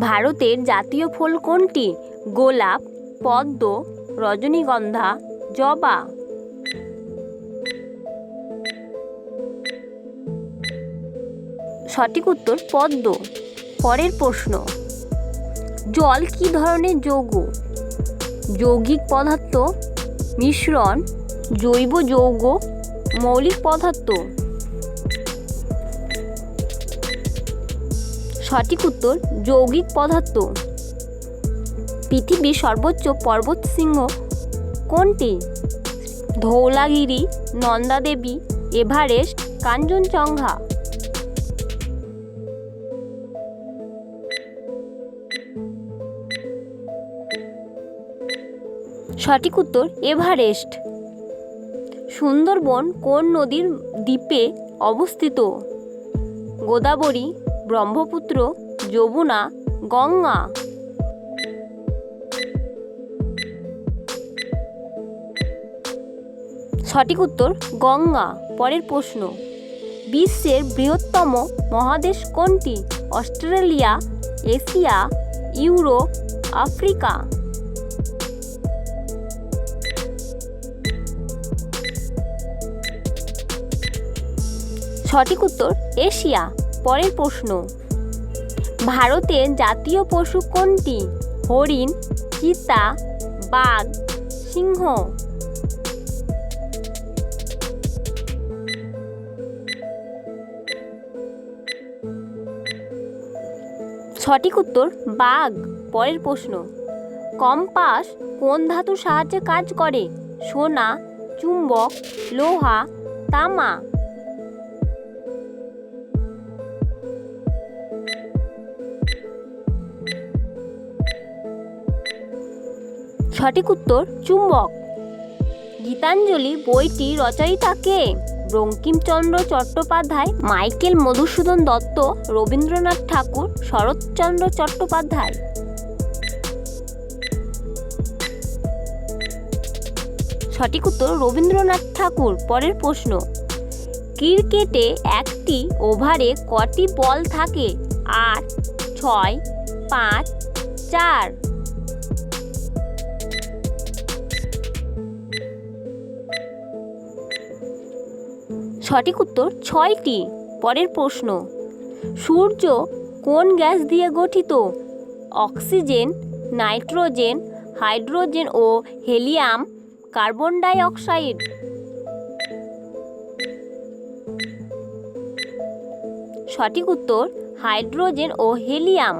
ভারতের জাতীয় ফুল কোনটি? গোলাপ, পদ্ম, রজনীগন্ধা, জবা। সঠিক উত্তর, পদ্ম। পরের প্রশ্ন, জল কি ধরনের যৌগ? যৌগিক পদার্থ, মিশ্রণ, জৈব যৌগ, মৌলিক পদার্থ। সঠিক উত্তর যৌগিক পদার্থ। পৃথিবীর সর্বোচ্চ পর্বতশৃঙ্গ কোনটি? ধৌলাগিরি, নন্দাদেবী, এভারেস্ট, কাঞ্চনজঙ্ঘা। সঠিক উত্তর এভারেস্ট। সুন্দরবন কোন নদীর দ্বীপে অবস্থিত? গোদাবরী ব্রহ্মপুত্র, যমুনা, গঙ্গা। সঠিক উত্তর, গঙ্গা। পরের প্রশ্ন, বিশ্বের বৃহত্তম মহাদেশ কোনটি? Australia, Asia, Europe, Africa. সঠিক উত্তর, এশিয়া। পরের প্রশ্ন। ভারতের জাতীয় পশু কোনটি? হরিণ, চিতা, বাঘ, সিংহ। সঠিক উত্তর, বাঘ। পরের প্রশ্ন। কম্পাস কোন ধাতুর সাহায্যে কাজ করে? সোনা, চুম্বক, লোহা, তামা। সঠিক উত্তর, চুম্বক। গীতাঞ্জলি বইটি রচয়িতা কে? বঙ্কিমচন্দ্র চট্টোপাধ্যায়, মাইকেল মধুসূদন দত্ত, রবীন্দ্রনাথ ঠাকুর, শরৎচন্দ্র চট্টোপাধ্যায়। সঠিক উত্তর, রবীন্দ্রনাথ ঠাকুর। পরের প্রশ্ন, ক্রিকেটে একটি ওভারে কটি বল থাকে? আট, ছয়, পাঁচ, চার। সঠিক উত্তর ছয়টি। পরের প্রশ্ন, সূর্য কোন গ্যাস দিয়ে গঠিত? অক্সিজেন, নাইট্রোজেন, হাইড্রোজেন ও হেলিয়াম, কার্বন ডাই অক্সাইড সঠিক উত্তর, হাইড্রোজেন ও হেলিয়াম।